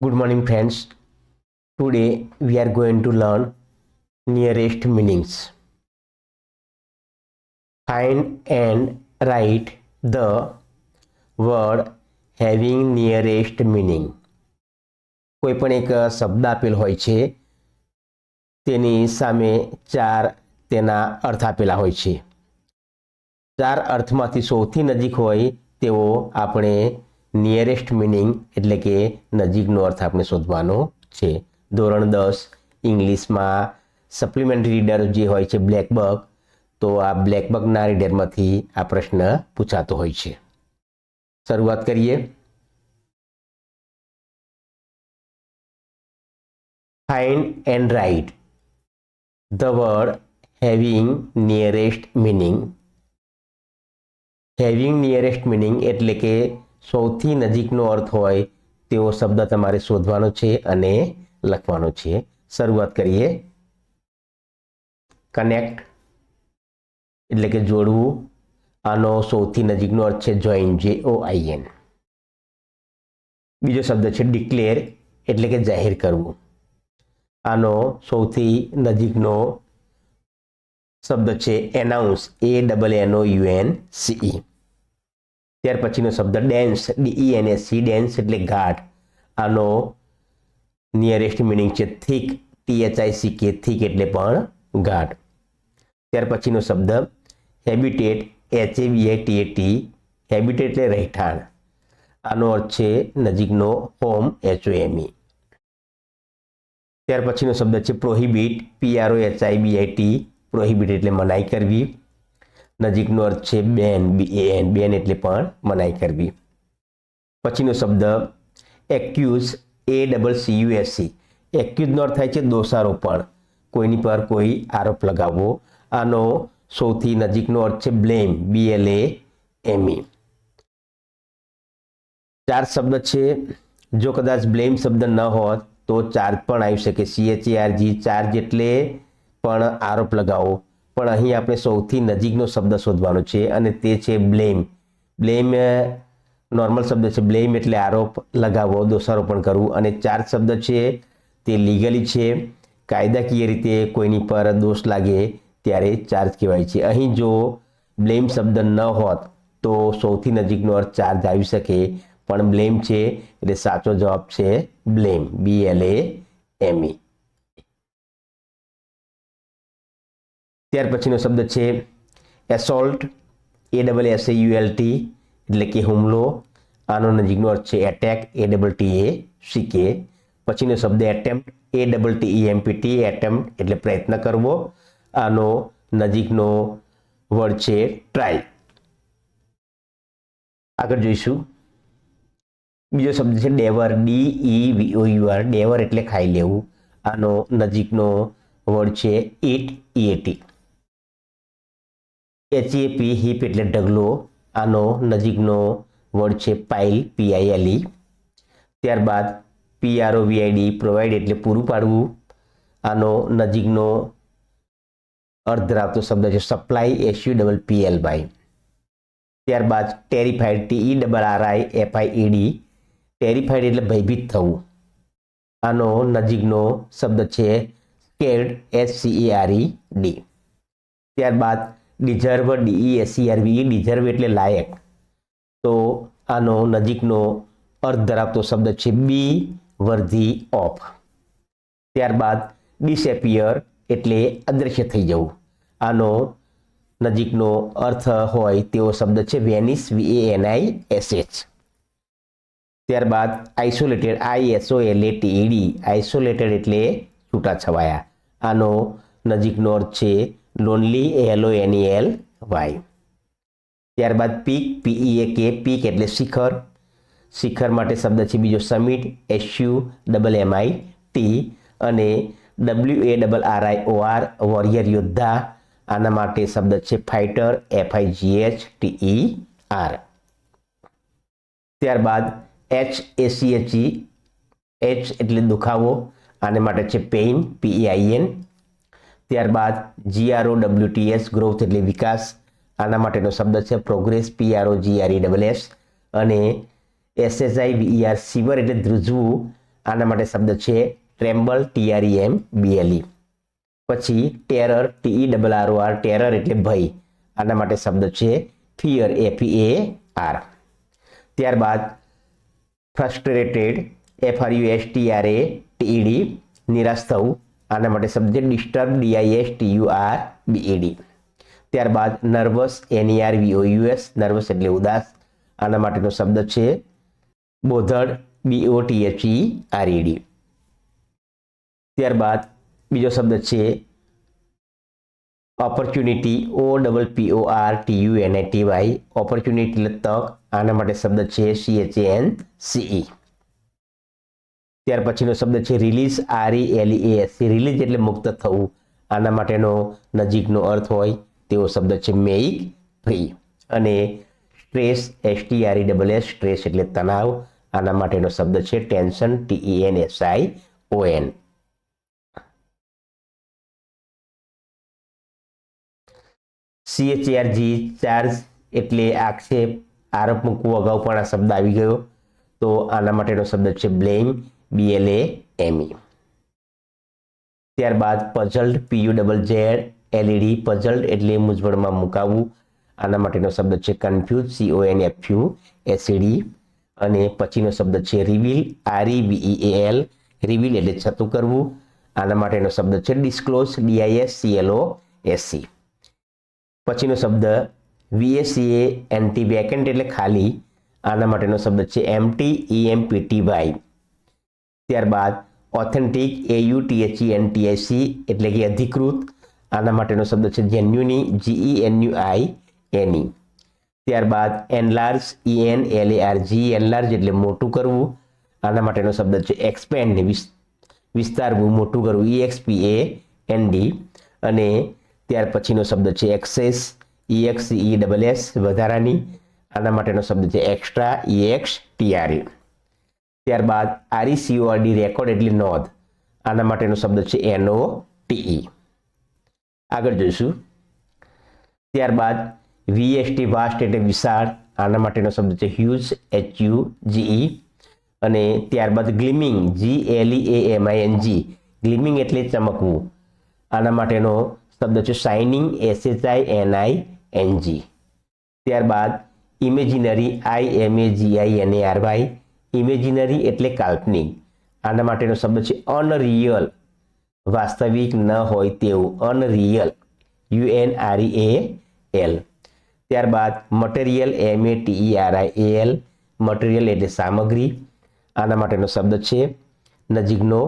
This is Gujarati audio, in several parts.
Good morning, friends. Today we are going to learn nearest meanings. Find and write the word having nearest meaning. કોઈ પણ એક શબ્દ આપેલ હોય છે તેની સામે ચાર તેના અર્થ આપેલા હોય છે ચાર અર્થમાંથી સૌથી નજીક હોય તેવો આપણે નિયરેસ્ટ મિનિંગ એટલે કે નજીકનો અર્થ આપણે શોધવાનો છે. ધોરણ દસ, ઇંગ્લિશમાં સપ્લિમેન્ટરી રીડર જે હોય છે બ્લેકબક તો આ બ્લેકબકના રીડરમાંથી આ પ્રશ્ન પૂછાતો હોય છે. શરૂઆત કરીએ. Find and write the word having nearest meaning having nearest meaning એટલે કે સૌથી નજીકનો અર્થ હોય તેવો શબ્દ તમારે શોધવાનો છે અને લખવાનો છે. શરૂઆત કરીએ. કનેક્ટ એટલે કે જોડવું. આનો સૌથી નજીકનો અર્થ છે જોઈન જે ઓ આઈ એન બીજો શબ્દ છે ડિક્લેર એટલે કે જાહેર કરવું. આનો સૌથી નજીકનો શબ્દ છે announce A double N O U N C E ત્યાર પછીનો શબ્દ dense D E N S C dense એટલે ગાઢ આનો નિયરેસ્ટ મિનિંગ છે થીક સી કે થીક એટલે પણ ઘાટ. ત્યાર પછીનો શબ્દ habitat H A T A T habitat એટલે રહેઠાણ. આનો અર્થ છે નજીકનો હોમ એચ ઓ ઈ ત્યાર પછીનો શબ્દ છે prohibit P R O R H I B I T prohibit એટલે મનાઈ કરવી. નજીકનો અર્થ છે બેન બી એન બેન એટલે પણ મનાઈ કરવી. પછીનો શબ્દ, accuse A double C U S C એક્યુઝનો અર્થ થાય છે દોષારોપણ. કોઈની પર કોઈ આરોપ લગાવવો. આનો સૌથી નજીકનો અર્થ છે બ્લેમ બી એલ એ એમ ઈ ચાર શબ્દ છે, જો કદાચ બ્લેમ શબ્દ ન હોત તો ચાર્જ પણ આવી શકે. સી એચ આર ચાર્જ એટલે પણ આરોપ લગાવો. પણ અહીં આપણે સૌથી નજીકનો શબ્દ શોધવાનો છે અને તે છે બ્લેમ. બ્લેમ નોર્મલ શબ્દ છે. બ્લેમ એટલે આરોપ લગાવવો, દોષારોપણ કરવું અને ચાર શબ્દ છે. તે લીગલી છે. કાયદાકીય રીતે કોઈની પર દોષ લાગે ત્યારે ચાર્જ કહેવાય છે. અહીં જો બ્લેમ શબ્દ ન હોત તો સૌથી નજીકનો અર્થ ચાર્જ આવી શકે. પણ બ્લેમ છે એટલે સાચો જવાબ છે બ્લેમ. બી એલ એ એમ ઈ ત્યાર પછીનો શબ્દ છે assault A double S U L T એટલે કે હુમલો. આનો નજીકનો અર્થ છે attack A double T A C K પછીનો શબ્દ attempt A double T E T attempt એટલે પ્રયત્ન કરવો. આનો નજીકનો વર્ડ છે ટ્રાય આગળ જોઈશું. બીજો શબ્દ છે devour D E V O U R devour એટલે ખાઈ લેવું. આનો નજીકનો વર્ડ છે ઈટ ઈએટી એચએપી હિપ એટલે ઢગલો, આનો નજીકનો વર્ડ છે પાઇલ પીઆઈએલઈ ત્યારબાદ પીઆરઓ વીઆઈડી પ્રોવાઈડ એટલે પૂરું પાડવું. આનો નજીકનો અર્થ ધરાવતો શબ્દ છે supply S U double P L Y ત્યારબાદ terrified T E double R I F I E D terrified એટલે ભયભીત થવું. આનો નજીકનો શબ્દ છે scared S C E R D ત્યારબાદ deserve D E S C R V deserve એટલે લાયક. તો આનો નજીકનો અર્થ ધરાવતો શબ્દ છે બી, વર્ધી, ઓફ. ત્યારબાદ ડિસેપિયર એટલે અદૃશ્ય થઈ જવું. આનો નજીકનો અર્થ હોય તેવો શબ્દ છે vanish V A N I S H ત્યારબાદ isolated I S O L A T D isolated એટલે છૂટાછવાયા. આનો નજીકનો અર્થ છે lonely L O N L Y ત્યારબાદ peak P E A K peak એટલે શિખર. શિખર માટે શબ્દ છે બીજો summit S U double M I T અને W A double R I O R warrior યોદ્ધા. આના માટે શબ્દ છે fighter F I G H T E R ત્યારબાદ H A C H E H એટલે દુખાવો. આને માટે છે પેઇન પીઈઆઈએન ત્યારબાદ જીઆરઓ ડબલ્યુટીએસ ગ્રોથ એટલે વિકાસ. આના માટેનો શબ્દ છે progress P R O G R E double S અને S S I V R shiver એટલે ધ્રુજવું. આના માટે શબ્દ છે tremble T R E M B L E પછી terror T E double R R terror એટલે ભય. આના માટે શબ્દ છે fear A P A R ત્યારબાદ frustrated F R U S T R A T E D નિરાશ થવું. આના માટે છે disturb D I S T U R B E D ત્યારબાદ nervous N E R V O U S nervous એટલે ઉદાસ. આના માટેનો શબ્દ છે, બોધડ બીઓ ટીએચઈ આરઈડી ત્યારબાદ બીજો શબ્દ છે opportunity O double P O R T U N T Y opportunity એટલે તક. આના માટે શબ્દ છે સી એચ એન સીઈ ત્યાર પછીનો શબ્દ છે release R E L A S release એટલે મુક્ત થવું. આના માટેનો નજીકનો અર્થ હોય તેવો શબ્દ છે મેઇક ફ્રી અને stress S T R E double S stress એટલે તણાવ. આના માટેનો શબ્દ છે tension T E N S I O N C H R G charge એટલે આક્ષેપ આરોપ મૂકવો અગાઉ પણ આ શબ્દ આવી ગયો. તો આના માટેનો શબ્દ છે blame B L A M E ત્યારબાદ puzzled P U double Z L E D puzzled એટલે મૂંઝવણમાં મુકાવવું. આના માટેનો શબ્દ છે confuse C O N F U S E D અને પછીનો શબ્દ છે reveal R E B E L reveal એટલે છતું કરવું. આના માટેનો શબ્દ છે ડિસ્ક્લોઝ ડીઆઈએસ સીએલઓ એસસી પછીનો શબ્દ વીએસીએ એન્ટી વેકેન્ટ એટલે ખાલી. આના માટેનો શબ્દ છે empty E M P T Y ત્યારબાદ authentic A U T H E N T S C એટલે કે અધિકૃત. આના માટેનો શબ્દ છે જેન્યુની જીઈ એનયુ આઈ એની ત્યારબાદ enlarge E N L A R G enlarge એટલે મોટું કરવું. આના માટેનો શબ્દ છે એક્સપેન્ડ વિસ્તારવું, મોટું કરવું. E X P A N D અને ત્યાર પછીનો શબ્દ છે excess E X E double S વધારાની. આના માટેનો શબ્દ છે એક્સ્ટ્રા ઈએક્સ ટીઆરઈ ત્યારબાદ આરઈસીઓઆરડી રેકોર્ડ એટલે નોંધ. આના માટેનો શબ્દ છે એનઓ ટીઈ આગળ જોઈશું. ત્યારબાદ વીએસટી વાસ્ટ એટલે વિશાળ. આના માટેનો શબ્દ છે હ્યુઝ એચયુ જીઈ અને ત્યારબાદ ગ્લિમિંગ, G L A M I N G. ગ્લિમિંગ એટલે ચમકવું. આના માટેનો શબ્દ છે shining S H I N I N G ત્યારબાદ imaginary, I M A G I N A R Y. Imaginary એટલે કાલ્પનિક. આના માટેનો શબ્દ છે અનરિયલ. વાસ્તવિક ન હોય તેવું unreal. U N R A L. ત્યારબાદ material M A T R I L. Material એટલે સામગ્રી. આના માટેનો શબ્દ છે નજીકનો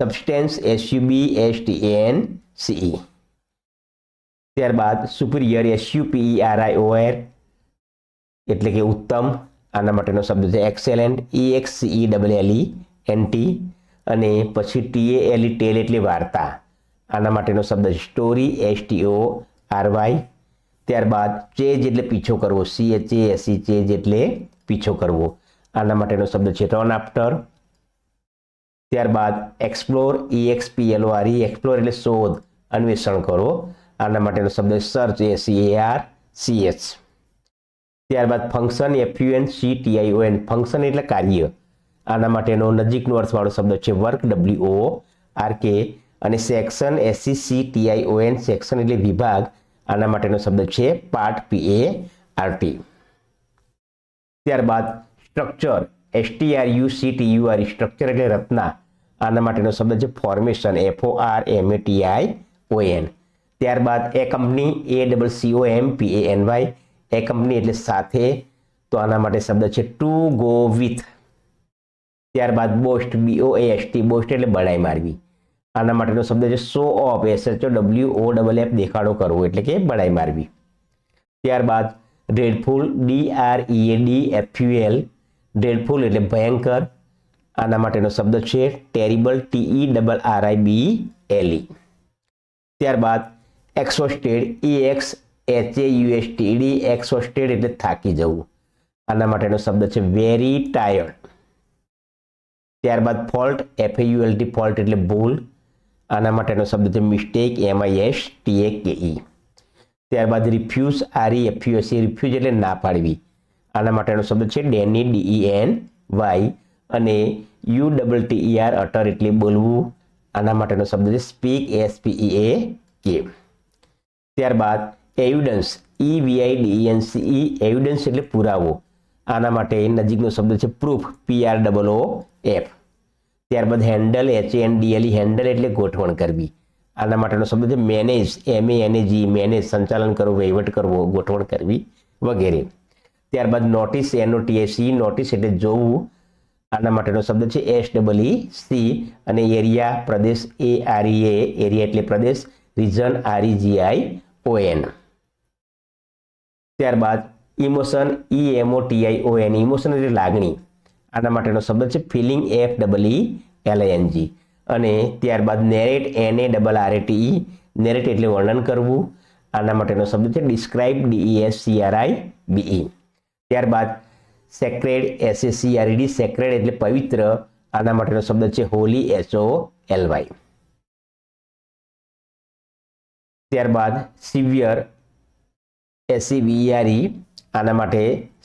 substance S U B S T N C E ત્યારબાદ superior S U P E R I O R એટલે કે ઉત્તમ. આના માટેનો શબ્દ છે excellent E X E double L E N T અને પછી ટીએ એલ ઈ ટેલ એટલે વાર્તા. આના માટેનો શબ્દ છે story S T O R Y ત્યારબાદ ચેજ એટલે પીછો કરવો C H A S E chase એટલે પીછો કરવો. આના માટેનો શબ્દ છે રન આફ્ટર ત્યારબાદ explore E X P L R E explore એટલે શોધ, અન્વેષણ કરો. આના માટેનો શબ્દ search A C A R C H ત્યારબાદ function F U N C T I O N function એટલે કાર્ય. આના માટેનો નજીકનો અર્થવાળો શબ્દ છે work W O R K અને section S C C T I O N section એટલે વિભાગ. આના માટેનો શબ્દ છે part P A R T ત્યારબાદ structure S T R U C T U R structure એટલે રચના. આના માટેનો શબ્દ છે formation F O R M A T I O N ત્યારબાદ accompany A double C O M P A N Y accompany એટલે સાથે તો આના માટે શબ્દ છે ટુ ગો વિથ ત્યારબાદ boast B O A S T boast એટલે બડાઈ મારવી. આના માટેનો શબ્દ છે show off S H O W O double F દેખાડો કરવો એટલે કે બડાઈ મારવી. ત્યારબાદ dreadful D R E A D F U L dreadful એટલે ભયંકર. આના માટેનો શબ્દ છે terrible T E double R I B L E ત્યારબાદ exhausted E X H A U S T D exhausted એટલે થાકી જવું. આના માટેનો શબ્દ છે વેરી ટાયર્ડ ત્યારબાદ fault F A U L T fault એટલે ભૂલ. આના માટેનો શબ્દ છે મિસ્ટેક એમઆઈએસ ટી એ કે ઈ ત્યારબાદ રિફ્યુઝ આરઈ એફયુએસી રિફ્યુઝ એટલે ના પાડવી. આના માટેનો શબ્દ છે deny D E N Y અને U double T R utter એટલે બોલવું. આના માટેનો શબ્દ છે speak S P A K ત્યારબાદ evidence E V I D N C D N evidence એટલે પુરાવો. આના માટે નજીકનો શબ્દ છે proof P R double O F ત્યારબાદ handle H N D L E handle એટલે ગોઠવણ કરવી. આના માટેનો શબ્દ છે manage M A G manage સંચાલન કરવું, વહીવટ કરવો, ગોઠવણ કરવી વગેરે. ત્યારબાદ નોટિસ એનઓટીએસી નોટિસ એટલે જોવું. આના માટેનો શબ્દ છે એસ ડબલ સી અને એરિયા, પ્રદેશ એ આર એ એરિયા એટલે પ્રદેશ region R G I O N ત્યારબાદ emotion E M O T I O N emotion એટલે લાગણી. આના માટેનો શબ્દ છે feeling F double E L N G અને ત્યારબાદ narrate N A double R A T narrate એટલે વર્ણન કરવું. આના માટેનો શબ્દ છે describe D E S C R I B E ત્યારબાદ sacred S A C R D sacred એટલે પવિત્ર. આના માટેનો શબ્દ છે holy H O L Y ત્યારબાદ severe S C V R E આના માટે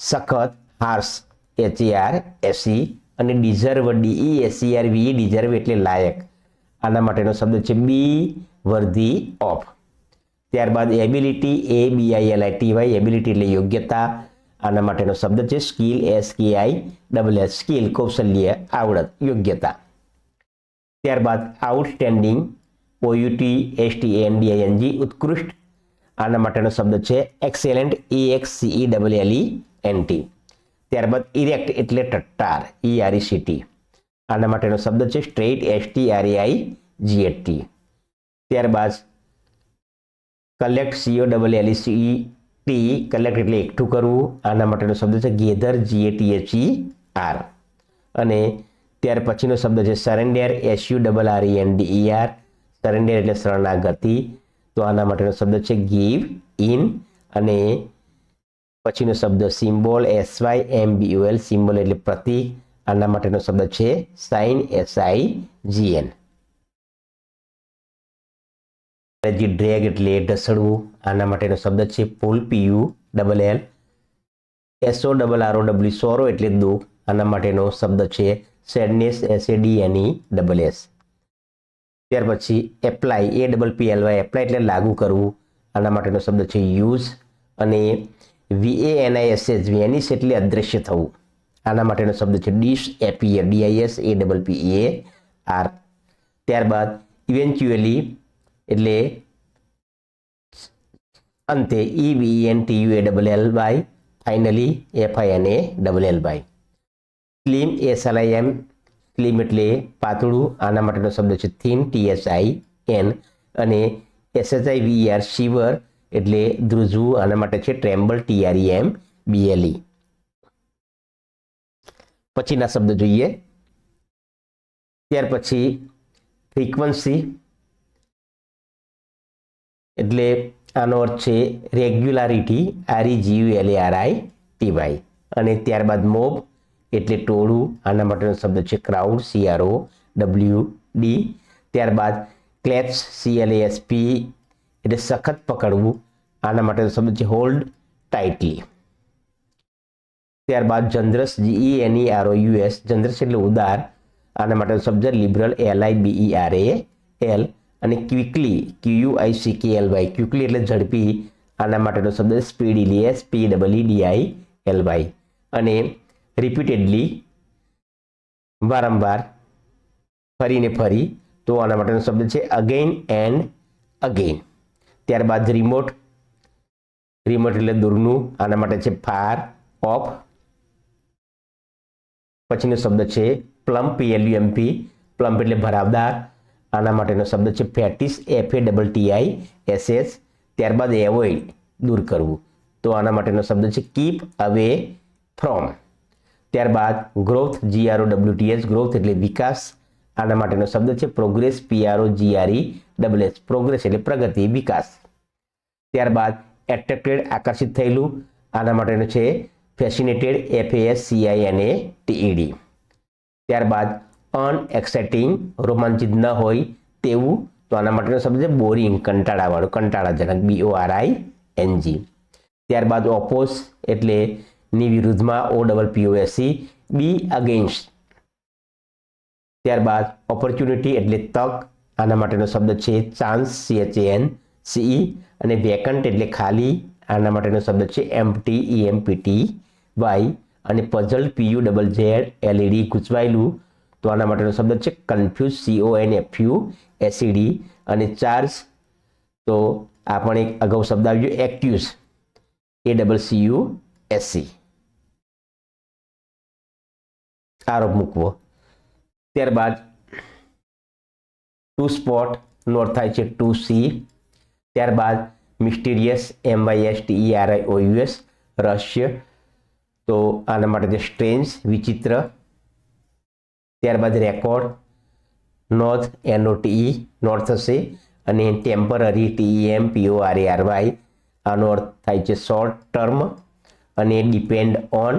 સખત harsh H A R S C અને deserve D E S C R V deserve એટલે લાયક. આના માટેનો શબ્દ છે બી, વર્ધી, ઓફ. ત્યારબાદ ability, A B I L I T Y ability એટલે યોગ્યતા. આના માટેનો શબ્દ છે સ્કિલ એસ કે આઈ ડબલ એસ સ્કિલ, કૌશલ્ય, આવડત, યોગ્યતા. ત્યારબાદ આઉટસ્ટેન્ડિંગ ઓયુટી એસટી એનડીઆઈએનજી ઉત્કૃષ્ટ આના માટેનો શબ્દ છે excellent E X C E double L E N T ત્યારબાદ ઇરેક્ટ એટલે ટટ્ટાર ઈ આર ટી આના માટેનો શબ્દ છે straight S T R I G A T ત્યારબાદ collect C O double L C T collect એટલે એકઠું કરવું, આના માટેનો શબ્દ છે ગેધર જીએટીએચઈ આર અને ત્યાર પછીનો શબ્દ છે surrender S U double R E N D E R surrender એટલે શરણાગતિ. તો આના માટેનો શબ્દ છે ગીવ ઇન અને પછીનો શબ્દ symbol S Y M B U L symbol એટલે પ્રતીક. આના માટેનો શબ્દ છે sign S I G N G drag એટલે ઢસડવું આના માટેનો શબ્દ છે pull P U double L S O double R O W sorrow એટલે દુઃખ. આના માટેનો શબ્દ છે sadness S S A D N E double S ત્યાર પછી apply A double P L Y apply એટલે લાગુ કરવું. આના માટેનો શબ્દ છે યુઝ અને વી એ એનઆઈએસએસ વેનિસ એટલે અદ્રશ્ય થવું. આના માટેનો શબ્દ છે dish A P A D I S A double P A R ત્યારબાદ ઇવેન્ચ્યુઅલી એટલે અંતે E V N T U A double L Y finally F I N A double L Y slim S L I M slim એટલે પાતળું, આના માટેનો શબ્દ છે થીન ટીએસઆઈ એન અને એસએચઆઈ વીઆર શિવર એટલે ધ્રુજવું, આના માટે છે ટ્રેમ્બલ ટીઆરઈ એમ બીએલઈ પછીના શબ્દ જોઈએ. ત્યાર પછી ફ્રીક્વન્સી એટલે આનો અર્થ છે regularity R E G U L R I T Y અને ત્યારબાદ મોબ એટલે ટોળું, આના માટેનો શબ્દ છે crowd C R O W D ત્યારબાદ clutch C L S P એટલે સખત પકડવું, આના માટેનો શબ્દ છે હોલ્ડ ટાઇટલી ત્યારબાદ generous G E N E R O U S generous એટલે ઉદાર, આના માટેનો શબ્દ liberal L I B E R A L અને quickly Q I C K L Y quickly એટલે ઝડપી, આના માટેનો શબ્દ speedily S P double E D I L Y અને રિપીટેડલી વારંવાર ફરીને ફરી તો આના માટેનો શબ્દ છે અગેઇન એન્ડ અગેઇન ત્યારબાદ રિમોટ રિમોટ એટલે દૂરનું, આના માટે છે ફાર ઓફ પછીનો શબ્દ છે પ્લમ્પ પીએલયુએમપી પ્લમ્પ એટલે ભરાવદાર. આના માટેનો શબ્દ છે fetish F A double T I S ત્યારબાદ એવોઇડ દૂર કરવું. તો આના માટેનો શબ્દ છે કીપ અવે ફ્રોમ ત્યારબાદ ગ્રોથ જીઆરઓ ડબલ્યુટીએસ ગ્રોથ એટલે વિકાસ, આના માટેનો શબ્દ છે progress P R O G R E double S progress એટલે પ્રગતિ, વિકાસ. ત્યારબાદ એટ્રેક્ટેડ આકર્ષિત થયેલું, આના માટેનું છે ફેસિનેટેડ એફએએસ સીઆઈએનએ ટીઈડી ત્યારબાદ અનએક્સાઇટિંગ રોમાંચિત ન હોય તેવું, તો આના માટેનો શબ્દ છે બોરિંગ કંટાળાવાળું, કંટાળાજનક B O R I N G ત્યારબાદ ઓપોઝ એટલે ની વિરુદ્ધમાં O double P O S C B against ત્યારબાદ ઓપોર્ચ્યુનિટી એટલે તક, આના માટેનો શબ્દ છે ચાન્સ એન સીઈ અને વેકન્ટ એટલે ખાલી, આના માટેનો શબ્દ છે empty E M P T Y અને puzzle P U double Z L E D ગૂંચવાયેલું. તો આના માટેનો શબ્દ છે confuse C O N F U S E D અને ચાર્જ તો આ પણ એક અગાઉ શબ્દ આવ્યો accuse A double C U S C આરોપ મૂકવો. ત્યારબાદ ટુ સ્પોટ નોટ થાય છે ટુ સી ત્યારબાદ mysterious M Y S T R I O U S રહસ્ય. તો આના માટે છે સ્ટ્રેન્સ વિચિત્ર. ત્યારબાદ record north N O T E north થશે. અને ટેમ્પરરી ટીઈ એમ પીઓ આર એ આર વાય આનો અર્થ થાય છે શોર્ટ ટર્મ અને ડિપેન્ડ ઓન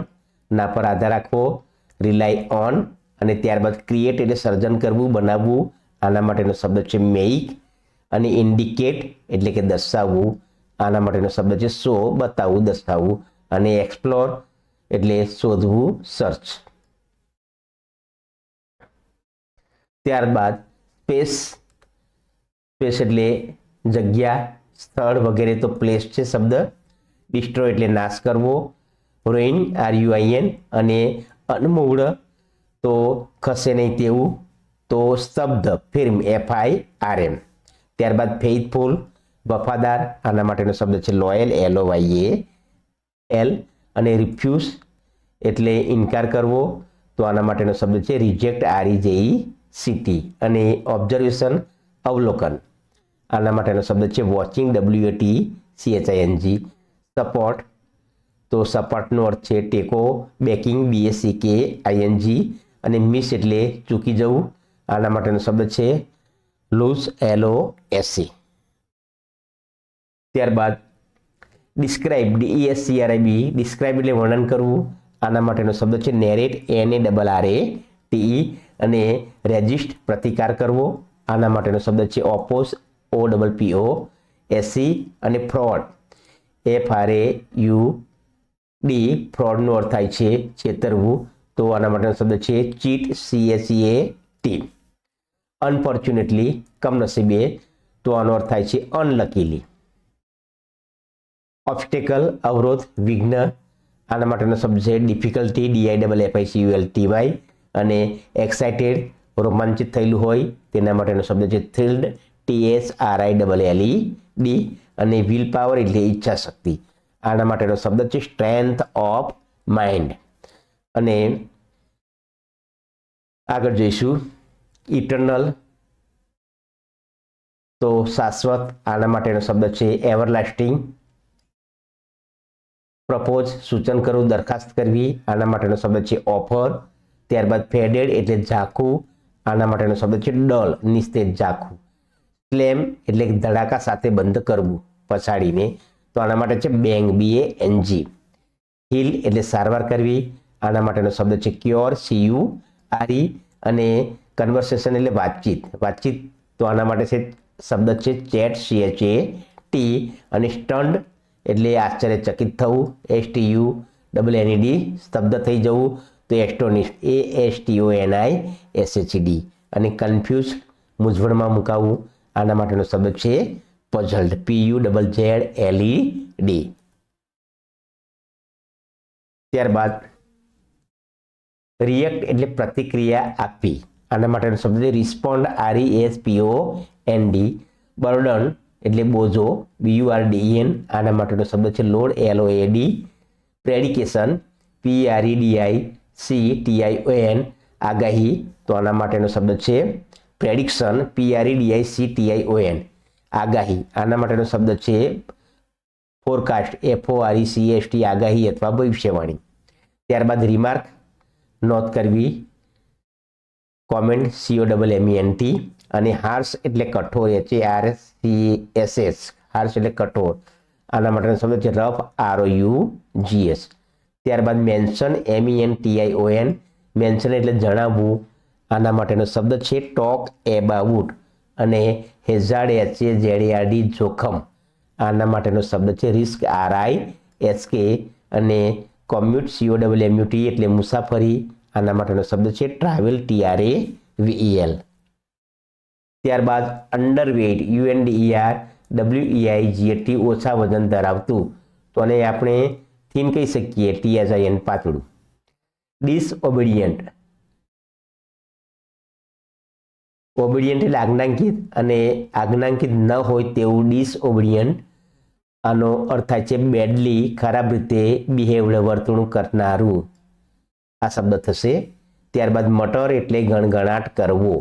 ના પર આધાર રાખવો. રિલાય ઓન અને ત્યારબાદ ક્રિએટ એટલે સર્જન કરવું, બનાવવું, આના માટેનો શબ્દ છે મેઇક અને ઇન્ડિકેટ એટલે કે દર્શાવવું. આના માટેનો શબ્દ છે શો બતાવવું, દર્શાવવું અને એક્સપ્લોર એટલે શોધવું સર્ચ ત્યારબાદ સ્પેસ સ્પેસ એટલે જગ્યા, સ્થળ વગેરે તો પ્લેસ છે શબ્દ. ડિસ્ટ્રો એટલે નાશ કરવો. Ruin R U I N અને અનમૂળ, તો ખસે નહીં તેવું, તો શબ્દ, firm F I R M ત્યારબાદ ફેઇથફુલ, વફાદાર, આના માટેનો શબ્દ છે loyal L O Y A L અને રિફ્યુઝ, એટલે ઇનકાર કરવો, તો આના માટેનો શબ્દ છે રિજેક્ટ, આરી જેઈ સિટી અને ઓબ્ઝર્વેશન, અવલોકન. આના માટેનો શબ્દ છે watching, W T C H I N support તો સપાટનો અર્થ છે ટેકો, બેકિંગ બીએસસી કે આઈએનજી અને મિસ એટલે ચૂકી જવું. આના માટેનો શબ્દ છે લૂઝ એલઓ એસસી ત્યારબાદ ડિસ્ક્રાઇબ ડીઈએસસીઆરઆઈબી ડિસ્ક્રાઇબ એટલે વર્ણન કરવું. આના માટેનો શબ્દ છે narrate N A double R A T E અને રેજિસ્ટ પ્રતિકાર કરવો. આના માટેનો શબ્દ છે oppose O double P O S C અને fraud F R A U D ફ્રોડનો અર્થ થાય છે, છેતરવું. તો આના માટેનો શબ્દ છે ચીટ સીએસીએ ટી અનફોર્ચ્યુનેટલી કમનસીબે તો આનો અર્થ થાય છે, અનલકીલી. ઓબ્સ્ટેકલ અવરોધ, વિઘ્ન. આના માટેનો શબ્દ છે difficulty D I double F I C U L T Y અને એક્સાઇટેડ રોમાંચિત થયેલું હોય, તેના માટેનો શબ્દ છે thrilled T S R I double L E D અને વિલ પાવર એટલે ઈચ્છા શક્તિ આના માટેનો શબ્દ છે સ્ટ્રેન્થ ઓફ માઇન્ડ અને આગળ જઈશું ઇટરનલ તો શાશ્વત આના માટેનો શબ્દ છે એવરલાસ્ટિંગ પ્રપોઝ સૂચન કરવું દરખાસ્ત કરવી, આના માટેનો શબ્દ છે ઓફર ત્યારબાદ ફેડેડ એટલે ઝાખું, આના માટેનો શબ્દ છે ડલ નિસ્તેજ, ઝાખું. સ્લેમ એટલે ધડાકા સાથે બંધ કરવું, પછાડીને તો આના માટે છે બેંગ એ એનજી હિલ એટલે સારવાર કરવી. આના માટેનો શબ્દ છે ક્યોર સીયુ આરી અને કન્વર્સેશન એટલે વાતચીત. વાતચીત તો આના માટે છે શબ્દ છે ચેટ સીએચ એ ટી અને સ્ટન્ડ એટલે આશ્ચર્યચકિત થવું. S T U double N E D સ્તબ્ધ થઈ જવું. તો astonished A S T O N I S H D અને કન્ફ્યુઝ મૂંઝવણમાં મુકાવવું. આના માટેનો શબ્દ છે puzzled P U double Z L E D ત્યારબાદ રિએક્ટ એટલે પ્રતિક્રિયા આપવી. આના માટેનો શબ્દ છે respond E S P O N D burden એટલે બોજો B U R D N આના માટેનો શબ્દ છે load L O A D prediction P R E D I C T I O N આગાહી, તો આના માટેનો શબ્દ છે prediction P R E D I C T I O N આગાહી. આના માટેનો શબ્દ છે forecast F O R E C S T આગાહી અથવા ભવિષ્યવાણી. ત્યારબાદ રિમાર્ક નોંધ કરવી comment C O double M N T અને હાર્સ એટલે કઠોર H A R C S S harsh એટલે કઠોર. આના માટેનો શબ્દ છે rough R O U G S ત્યારબાદ mention M N T I O N mention એટલે જણાવવું. આના માટેનો શબ્દ છે ટોક એબાઉટ અને hazard H A Z R D જોખમ. આના માટેનો શબ્દ છે રિસ્ક આર આઈ એસ કે અને કોમ્યુટ સીઓ ડબલ એમ્યુટી એટલે મુસાફરી. આના માટેનો શબ્દ છે ટ્રાવેલ ટીઆરએ વીઈએલ ત્યારબાદ અંડરવેટ યુએનડીઈઆર ડબલ્યુઈઆઈ જીએટી ઓછા વજન ધરાવતું. તો અને આપણે થીન કહી શકીએ ટીએસઆઈએન પાતળું. ડિસઓબિડિયન્ટ ઓબિડિયન્ટ એટલે આજ્ઞાંકિત અને આજ્ઞાંકિત ન હોય તેવું ડિસઓબિડિયન્ટ આનો અર્થ થાય છે બેડલી ખરાબ રીતે બિહેવડ વર્તણૂક કરનારું. આ શબ્દ થશે. ત્યારબાદ મટર એટલે ગણગણાટ કરવો.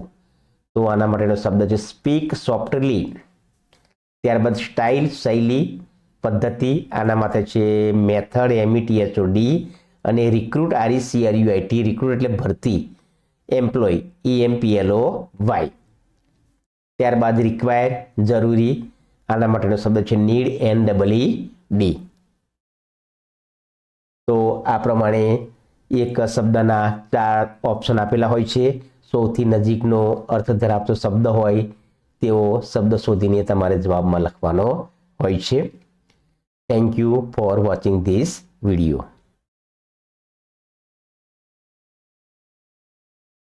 તો આના માટેનો શબ્દ છે સ્પીક સોફ્ટલી ત્યારબાદ સ્ટાઇલ શૈલી, પદ્ધતિ, આના માટે છે મેથડ એમઈટીએચઓ ડી અને રિક્રુટ આરઈસીઆરયુઆઈટી રિક્રુટ એટલે ભરતી. એમ્પ્લોય ઈએમપીએલઓ વાય ત્યારબાદ રિક્વાયર જરૂરી, આના માટેનો શબ્દ છે નીડ એન ડબલ ડી તો આ પ્રમાણે એક શબ્દના ચાર ઓપ્શન આપેલા હોય છે. સૌથી નજીકનો અર્થ ધરાવતો શબ્દ હોય તેવો શબ્દ શોધીને તમારે જવાબમાં લખવાનો હોય છે. Thank you for watching this video